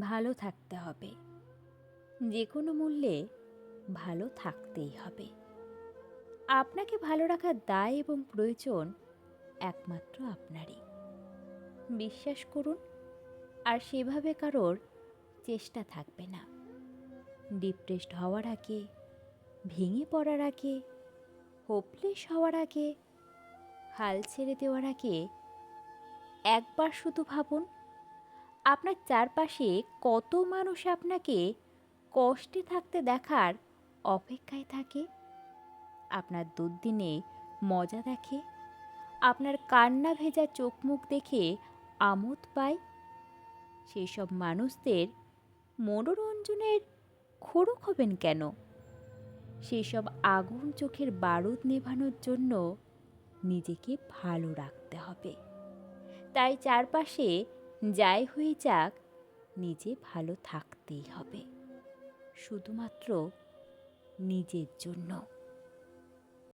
ভালো থাকতে হবে। যে কোনো মূল্যে ভালো থাকতেই হবে। আপনাকে ভালো রাখার দায় এবং প্রয়োজন একমাত্র আপনারই। বিশ্বাস করুন, আর সেভাবে কারোর চেষ্টা থাকবে না। ডিপ্রেসড হওয়ার আগে, ভেঙে পড়ার আগে, হোপলেস হওয়ার আগে, হাল ছেড়ে দেওয়ার আগে একবার শুধু ভাবুন আপনার চারপাশে কত মানুষ আপনাকে কষ্টে থাকতে দেখার অপেক্ষায় থাকে? আপনার দুর্দিনে মজা দেখে? আপনার কান্না ভেজা চোখ মুখ দেখে আমোদ পায়? সেই সব মানুষদের মনোরঞ্জনের খোড়ক হবেন কেন? সেই সব আগুন চোখের বারুদ নেভানোর জন্য নিজেকে ভালো রাখতে হবে। তাই চারপাশে যাই হয়ে যাক নিজে ভালো থাকতেই হবে। শুধুমাত্র নিজের জন্য।